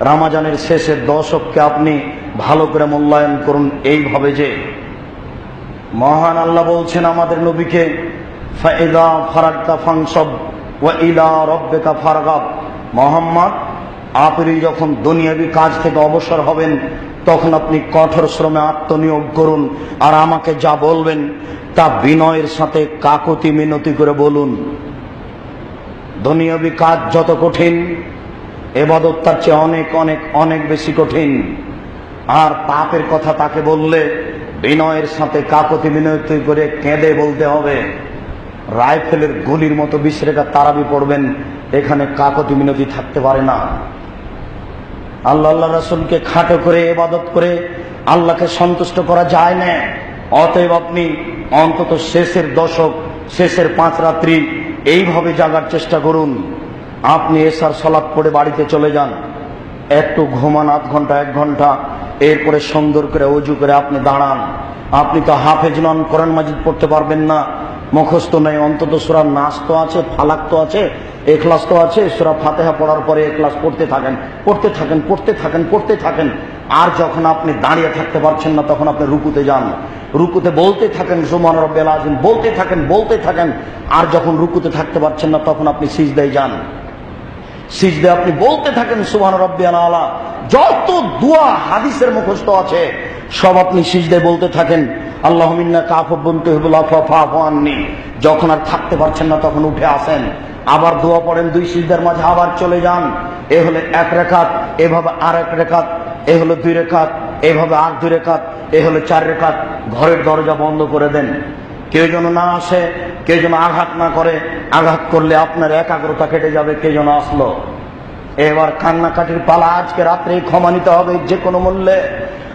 রামাজানের শেষের দশককে আপনি ভালো করে মূল্যায়ন করুন এইভাবে যে, মহান আল্লাহ বলছেন আমাদের নবীকে, ফাইদা ফারাক্তা ফাংসব ওয়া ইলা রব্বেকা ফারগাব। মোহাম্মদ, আপনি যখন দুনিয়াবি কাজ থেকে অবসর হবেন, তখন আপনি কঠোর শ্রমে আত্মনিয়োগ করুন আর আমাকে যা বলবেন তা বিনয়ের সাথে কাকতি মিনতি করে বলুন। দুনিয়াবি কাজ যত কঠিন এবাদত তার চেয়ে অনেক অনেক অনেক বেশি কঠিন। আর পাপের কথা তাকে বললে বিনয়ের সাথে কাকতি বিনতি করে কেঁদে বলতে হবে। রাইফেলের গুলির মতো বিশ্রেকা তারাবি পড়বেন, এখানে কাকতি মিনতি থাকতে পারে না। আল্লাহ আল্লাহ রসুলকে খাটো করে, এবাদত করে আল্লাহকে সন্তুষ্ট করা যায় না। অতএব আপনি অন্তত শেষের দশক, শেষের পাঁচ রাত্রি এইভাবে জাগার চেষ্টা করুন। আপনি এসার সলাপ করে বাড়িতে চলে যান। একটু ঘুমান আধ ঘণ্টা, এক ঘণ্টা, এরপরে সুন্দর করে অজু করে আপনি দাঁড়ান। আপনি তো হাফেজ নন, কোরআন মাজিদ পড়তে পারবেন না। মুখস্থ নেই, অন্তত সুরা নাচ তো আছে, ফালাক তো আছে, এখলাস তো আছে। সুরা ফাতেহা পড়ার পরে এখলাস পড়তে থাকেন পড়তে থাকেন পড়তে থাকেন পড়তে থাকেন। আর যখন আপনি দাঁড়িয়ে থাকতে পারছেন না, তখন আপনি রুকুতে যান। রুকুতে বলতে থাকেন সুমান রব্বেল আজিম বলতে থাকেন বলতে থাকেন। আর যখন রুকুতে থাকতে পারছেন না, তখন আপনি সিজদায় যান। সিজদে আপনি বলতে থাকেন, সুবহান রব্বিয়াল আলা। যত দোয়া হাদিসের মুখস্থ আছে, সব আপনি সিজদে বলতে থাকেন আল্লাহ মিন্না কাফবুন তুহিবুল আফা ফাফু আননি। যখন আর থাকতে পারছেন না, তখন উঠে আসেন। আবার দোয়া পড়েন, দুই সিজদার মাঝে আবার চলে যান। এ হলো এক রেখাত, এভাবে আর এক রেখাত, এ হলো দুই রেখাত, এভাবে আর দুই রেখাত, এ হলো চার রেখাত। ঘরের দরজা বন্ধ করে দেন। কেউ যেন না আসে, কেউ যেন আঘাত না করে, আঘাত করলে আপনার একাগ্রতা কেটে যাবে, কে যেন আসলো। এবার কান্নাকাটির পালা আজকে রাত্রে ক্ষমা নিতে হবে যে কোনো মূল্যে।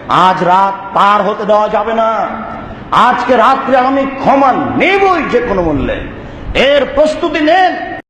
আজ রাত পার হতে দেওয়া যাবে না। আজকে রাত্রে আমি ক্ষমা নেবই যে কোনো মূল্যে। এর প্রস্তুতি নেন।